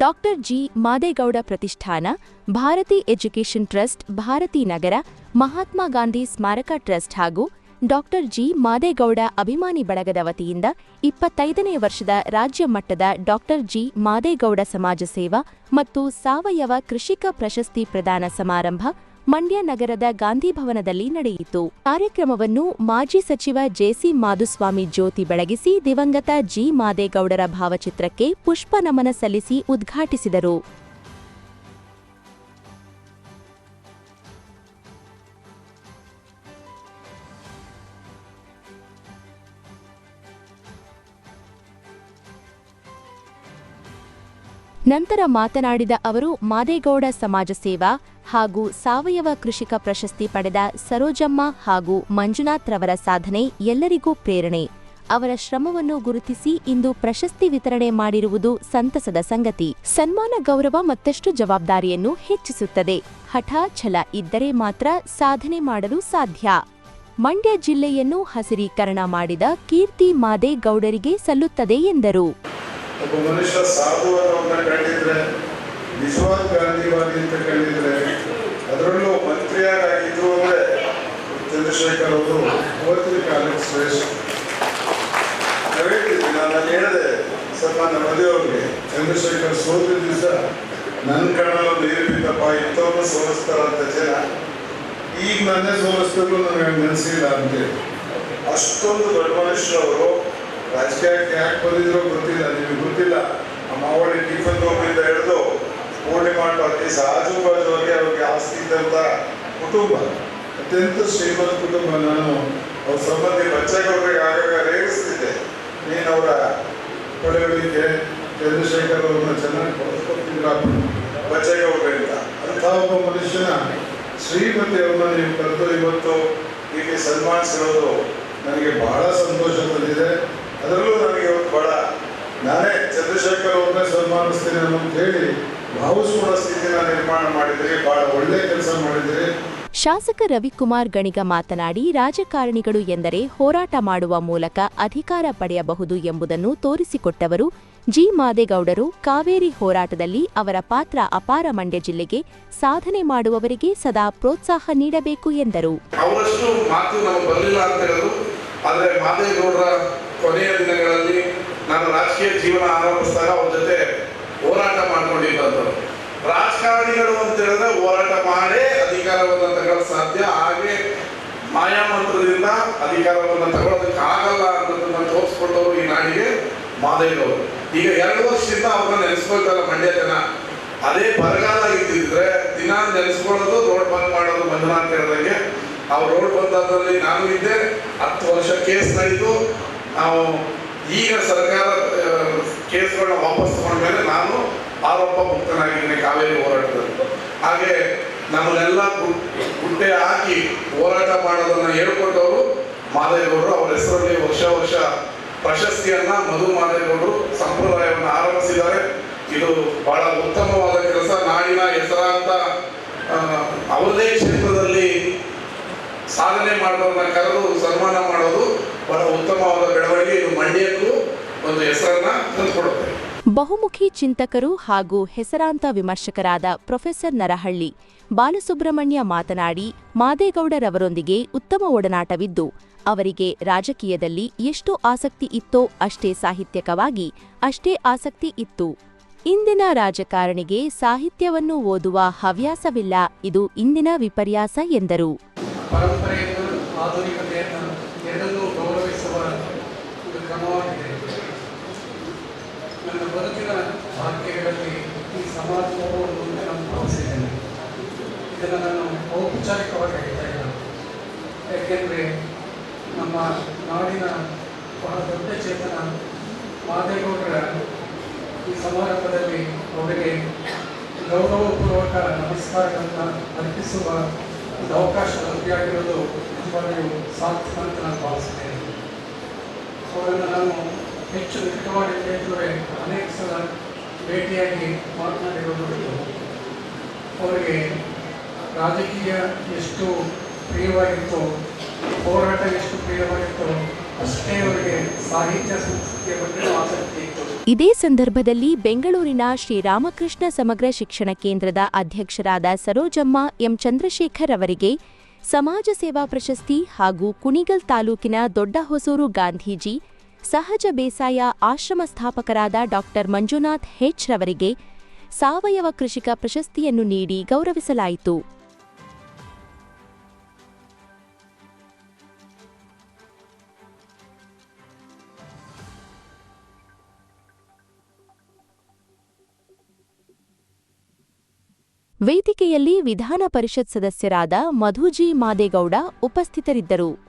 Doctor G Madegowda ಪ್ರತಿಷ್ಠಾನ, Bharati education trust, Bharati Nagar, Mahatma Gandhi ಸ್ಮಾರಕ trust ಹಾಗೂ ಡಾಕ್ಟರ್ ಜಿ ಮಾದೇಗೌಡ ಅಭಿಮಾನಿ ಬಳಗದ ವತಿಯಿಂದ ಇಪ್ಪತ್ತೈದನೇ ವರ್ಷದ ರಾಜ್ಯ ಮಟ್ಟದ ಡಾಕ್ಟರ್ ಜಿ ಮಾದೇಗೌಡ ಸಮಾಜ ಸೇವಾ ಮತ್ತು ಸಾವಯವ ಕೃಷಿಕ ಪ್ರಶಸ್ತಿ ಪ್ರದಾನ ಸಮಾರಂಭ ಮಂಡ್ಯ ನಗರದ ಗಾಂಧಿ ಭವನದಲ್ಲಿ ನಡೆಯಿತು. ಕಾರ್ಯಕ್ರಮವನ್ನು ಮಾಜಿ ಸಚಿವ ಜೆಸಿ ಮಾಧುಸ್ವಾಮಿ ಜ್ಯೋತಿ ಬೆಳಗಿಸಿ ದಿವಂಗತ ಜಿ. ಮಾದೇಗೌಡರ ಭಾವಚಿತ್ರಕ್ಕೆ ಪುಷ್ಪ ನಮನ ಸಲ್ಲಿಸಿ ಉದ್ಘಾಟಿಸಿದರು. ನಂತರ ಮಾತನಾಡಿದ ಅವರು, ಮಾದೇಗೌಡ ಸಮಾಜ ಸೇವಾ ಹಾಗೂ ಸಾವಯವ ಕೃಷಿಕ ಪ್ರಶಸ್ತಿ ಪಡೆದ ಸರೋಜಮ್ಮ ಹಾಗೂ ಮಂಜುನಾಥ್ ರವರ ಸಾಧನೆ ಎಲ್ಲರಿಗೂ ಪ್ರೇರಣೆ. ಅವರ ಶ್ರಮವನ್ನು ಗುರುತಿಸಿ ಇಂದು ಪ್ರಶಸ್ತಿ ವಿತರಣೆ ಮಾಡಿರುವುದು ಸಂತಸದ ಸಂಗತಿ. ಸನ್ಮಾನ ಗೌರವ ಮತ್ತಷ್ಟು ಜವಾಬ್ದಾರಿಯನ್ನು ಹೆಚ್ಚಿಸುತ್ತದೆ. ಹಠ ಛಲ ಇದ್ದರೆ ಮಾತ್ರ ಸಾಧನೆ ಮಾಡಲು ಸಾಧ್ಯ. ಮಂಡ್ಯ ಜಿಲ್ಲೆಯನ್ನು ಹಸಿರೀಕರಣ ಮಾಡಿದ ಕೀರ್ತಿ ಮಾದೇಗೌಡರಿಗೆ ಸಲ್ಲುತ್ತದೆ ಎಂದರು. ನಿಜವಾದ ಗಾಂಧಿವಾದಿ ಅಂತ ಕಂಡಿದ್ರೆ ಅದರಲ್ಲೂ ಮಂತ್ರಿಯಾಗಿದ್ರು ಅಂದ್ರೆ ಚಂದ್ರಶೇಖರ್ ಅವರು ಅವತ್ತಿನ ಕಾಲಕ್ಕೆ ಶ್ರೇಷ್ಠ. ಹೇಳ್ತಿದ್ವಿ, ನಾನು ಹೇಳಿದೆ, ಸರ್, ನನ್ನ ಮದುವೆಯವ್ರಿಗೆ ಚಂದ್ರಶೇಖರ್ ಸೋತಿದ ದಿವಸ ನನ್ನ ಕಣ್ಣಲ್ಲಿ ನೀರು ಬಿದ್ದಪ್ಪ ಇಂಥವ್ರನ್ನ ಸೋಲಿಸ್ತಾರಂತ ಜನ. ಈಗ ನನ್ನೇ ಸೋಲಿಸ್ತಾರು ನನಗೆ ನೆನೆಸಿಲ್ಲ ಅಂತೇಳಿ ಅಷ್ಟೊಂದು ದೊಡ್ಡ ಮನುಷ್ಯರವರು ರಾಜಕೀಯಕ್ಕೆ ಯಾಕೆ ಬಂದಿದ್ರು ಗೊತ್ತಿಲ್ಲ, ನಿಮಗೆ ಗೊತ್ತಿಲ್ಲ. ನಮ್ಮ ಅವಳಿ ಟಿಫನ್ ಪೂರ್ಣಿಮಾ ಟಾಕೀಸ್ ಆಜು ಬಾಜುವರೆಗೆ ಅವ್ರಿಗೆ ಆಸ್ತಿ ಇದ್ದಂಥ ಕುಟುಂಬ, ಅತ್ಯಂತ ಶ್ರೀಮಂತ ಕುಟುಂಬ ನಾನು ಅವ್ರ ಸಂಬಂಧಿ ಬಚ್ಚೇಗೌಡರಿಗೆ ಆಗಾಗ ರೇಗಿಸ್ತಿದ್ದೆ. ನೀನು ಅವರ ಪಡೆಗಳಿಗೆ ಚಂದ್ರಶೇಖರ್ ಅವ್ರನ್ನ ಚೆನ್ನಾಗಿ ಬಳಸ್ಕೊತಿದ್ರಪ್ಪ ಬಚ್ಚೇಗೌಡರಿಂದ ಅಂತ. ಒಬ್ಬ ಮನುಷ್ಯನ ಶ್ರೀಮತಿ ಅವ್ರನ್ನ ನೀವು ಕರೆದು ಇವತ್ತು ಹೀಗೆ ಸನ್ಮಾನಿಸಿರೋದು ನನಗೆ ಬಹಳ ಸಂತೋಷ ತಂದಿದೆ. ಅದರಲ್ಲೂ ನನಗೆ ಇವತ್ತು ಬಹಳ, ನಾನೇ ಚಂದ್ರಶೇಖರ್ ಅವ್ರನ್ನ ಸನ್ಮಾನಿಸ್ತೀನಿ ಅನ್ನೋದು ಹೇಳಿ ಭಾವಿಸ್ಕೊಳ್ಳೋ ಸ್ಥಿತಿನ ನಿರ್ಮಾಣ ಮಾಡಿದ್ರಿ ಬಹಳ ಒಳ್ಳೆ ಕೆಲಸ ಮಾಡಿದ್ರಿ. ಶಾಸಕ ರವಿಕುಮಾರ್ ಗಣಿಗ ಮಾತನಾಡಿ ರಾಜಕಾರಣಿಗಳು ಎಂದರೆ ಹೋರಾಟ ಮಾಡುವ ಮೂಲಕ ಅಧಿಕಾರ ಪಡೆಯಬಹುದು ಎಂಬುದನ್ನು ತೋರಿಸಿಕೊಟ್ಟವರು ಜಿ. ಮಾದೇಗೌಡರು. ಕಾವೇರಿ ಹೋರಾಟದಲ್ಲಿ ಅವರ ಪಾತ್ರ ಅಪಾರ ಮಂಡ್ಯ ಜಿಲ್ಲೆಗೆ ಸಾಧನೆ ಮಾಡುವವರಿಗೆ ಸದಾ ಪ್ರೋತ್ಸಾಹ ನೀಡಬೇಕು ಎಂದರು. ಕೊನೆಯ ದಿನಗಳಲ್ಲಿ ನಾನು ರಾಜಕೀಯ ಜೀವನ ಆರಂಭಿಸಿದಾಗ ಅವ್ರ ಜೊತೆ ಹೋರಾಟ ಮಾಡ್ಕೊಂಡಿದ್ದಂಥವ್ರು. ರಾಜಕಾರಣಿಗಳು ಅಂತ ಹೇಳಿದ್ರೆ ಹೋರಾಟ ಮಾಡೇ ಅಧಿಕಾರವನ್ನು ತಗೊಳ್ಳೋದು ಸಾಧ್ಯ. ಹಾಗೆ ಮಾಯಾಮಂತ್ರದಿಂದ ಅಧಿಕಾರವನ್ನು ತಗೊಳ್ಳೋದಕ್ಕೆ ಆಗಲ್ಲ ಅನ್ನೋದನ್ನ ತೋರಿಸ್ಕೊಂಡವರು ಈ ನಾಡಿಗೆ ಮಾದೇವರು ಈಗ ಎರಡು ವರ್ಷದಿಂದ ಅವ್ರನ್ನ ನೆನೆಸ್ಕೊಳ್ತಾರೆ ಮಂಡ್ಯ ಜನ. ಅದೇ ಬರಗಾಲ ಇದ್ದಿದ್ರೆ ದಿನ ನೆನೆಸ್ಕೊಳ್ಳೋದು, ರೋಡ್ ಬಂದ್ ಮಾಡೋದು ಅಂತ ಹೇಳಿದಂಗೆ. ಆ ರೋಡ್ ಬಂದಾದಲ್ಲಿ ನಾನು ಇದ್ದೆ, ಹತ್ತು ವರ್ಷ ಕೇಸ್ ನಡೀತು. ನಾವು ಈಗ ಸರ್ಕಾರ ಕೇಸ್ಗಳನ್ನ ವಾಪಸ್ ತಗೊಂಡ್ಮೇಲೆ ನಾನು ಆರೋಪ ಮುಕ್ತನಾಗಿದ್ದೀನಿ, ಕಾವೇರಿ ಹೋರಾಟದಲ್ಲಿ. ಹಾಗೆ ನಮ್ಮನ್ನೆಲ್ಲ ಗುಡ್ಡೆ ಹಾಕಿ ಹೋರಾಟ ಮಾಡೋದನ್ನ ಹೇಳ್ಕೊಟ್ಟವರು ಮಾದೇಗೌಡರು. ಅವರ ಹೆಸರಲ್ಲಿ ವರ್ಷ ವರ್ಷ ಪ್ರಶಸ್ತಿಯನ್ನ ಮಧು ಮಾದೇಗೌಡರು ಸಂಪ್ರದಾಯವನ್ನು ಆರಂಭಿಸಿದ್ದಾರೆ. ಇದು ಬಹಳ ಉತ್ತಮವಾದ ಕೆಲಸ. ನಾಡಿನ ಹೆಸರಾಂತ ಅವರದೇ ಕ್ಷೇತ್ರದಲ್ಲಿ ಸಾಧನೆ ಮಾಡೋದನ್ನ ಕರೆದು ಸನ್ಮಾನ ಮಾಡೋದು ಬಹಳ ಉತ್ತಮವಾದ ಬೆಳವಣಿಗೆ. ಇದು ಮಂಡ್ಯಕ್ಕೂ ಒಂದು ಹೆಸರನ್ನ ತಂದುಕೊಡುತ್ತೆ ಬಹುಮುಖಿ ಚಿಂತಕರು ಹಾಗೂ ಹೆಸರಾಂತ ವಿಮರ್ಶಕರಾದ ಪ್ರೊಫೆಸರ್ ನರಹಳ್ಳಿ ಬಾಲಸುಬ್ರಹ್ಮಣ್ಯ ಮಾತನಾಡಿ ಮಾದೇಗೌಡರವರೊಂದಿಗೆ ಉತ್ತಮ ಒಡನಾಟವಿದ್ದು ಅವರಿಗೆ ರಾಜಕೀಯದಲ್ಲಿ ಎಷ್ಟು ಆಸಕ್ತಿ ಇತ್ತೋ ಅಷ್ಟೇ ಸಾಹಿತ್ಯಕವಾಗಿ ಅಷ್ಟೇ ಆಸಕ್ತಿ ಇತ್ತು. ಇಂದಿನ ರಾಜಕಾರಣಿಗೆ ಸಾಹಿತ್ಯವನ್ನು ಓದುವ ಹವ್ಯಾಸವಿಲ್ಲ ಇದು ಇಂದಿನ ವಿಪರ್ಯಾಸ ಎಂದರು. ಪರಂಪರೆಯನ್ನು ನನ್ನ ಬದುಕಿನ ವಾಕ್ಯಗಳಲ್ಲಿ ಈ ಸಮಾಜವನ್ನು ಮುಂದೆ ನಾನು ಭಾವಿಸಿದ್ದೇನೆ ಇದನ್ನು ನಾನು ಔಪಚಾರಿಕವಾಗಿ ಹೇಳ್ತಾ ಇಲ್ಲ. ಯಾಕೆಂದರೆ ನಮ್ಮ ನಾಡಿನ ಬಹಳ ದೊಡ್ಡ ಚೇತನ ಮಾದೇಗೌಡರ ಈ ಸಮಾರಂಭದಲ್ಲಿ ಅವರಿಗೆ ಗೌರವಪೂರ್ವಕ ನಮಸ್ಕಾರಗಳನ್ನು ಅರ್ಪಿಸುವ ಒಂದು ಅವಕಾಶ ಲಭ್ಯವಾಗಿರೋದು ನಿಜವಾಗಿಯೂ ಸಾರ್ಥಕ ಅಂತ ನಾನು ಭಾವಿಸ್ತೇನೆ ಅವರನ್ನು ನಾನು ಹೆಚ್ಚು ನಿಕಟವಾಗಿ ತಿಳಿದರೆ ಅನೇಕ ಸಲ ಭೇಟಿಯಾಗಿ ಮಾತನಾಡಿರೋದು ಉಂಟು. ಅವರಿಗೆ ರಾಜಕೀಯ ಎಷ್ಟು ಪ್ರಿಯವಾಗಿತ್ತೋ ಹೋರಾಟ ಎಷ್ಟು ಪ್ರಿಯವಾಗಿತ್ತೋ ಅಷ್ಟೇ ಅವರಿಗೆ ಸಾಹಿತ್ಯ ಸಂಸ್ಕೃತಿಯ ಬಗ್ಗೆ ಆಸಕ್ತಿ ಇತ್ತು ಇದೇ ಸಂದರ್ಭದಲ್ಲಿ ಬೆಂಗಳೂರಿನ ಶ್ರೀರಾಮಕೃಷ್ಣ ಸಮಗ್ರ ಶಿಕ್ಷಣ ಕೇಂದ್ರದ ಅಧ್ಯಕ್ಷರಾದ ಸರೋಜಮ್ಮ ಎಂ ಚಂದ್ರಶೇಖರ್ ಅವರಿಗೆ ಸಮಾಜ ಸೇವಾ ಪ್ರಶಸ್ತಿ ಹಾಗೂ ಕುಣಿಗಲ್ ತಾಲೂಕಿನ ದೊಡ್ಡ ಹೊಸೂರು ಗಾಂಧೀಜಿ ಸಹಜ ಬೇಸಾಯ ಆಶ್ರಮ ಸ್ಥಾಪಕರಾದ ಡಾಕ್ಟರ್ ಮಂಜುನಾಥ್ ಹೆಚ್ ರವರಿಗೆ ಸಾವಯವ ಕೃಷಿಕ ಪ್ರಶಸ್ತಿಯನ್ನು ನೀಡಿ ಗೌರವಿಸಲಾಯಿತು. ವೇದಿಕೆಯಲ್ಲಿ ವಿಧಾನ ಪರಿಷತ್ ಸದಸ್ಯರಾದ ಮಧುಜಿ ಮಾದೇಗೌಡ ಉಪಸ್ಥಿತರಿದ್ದರು.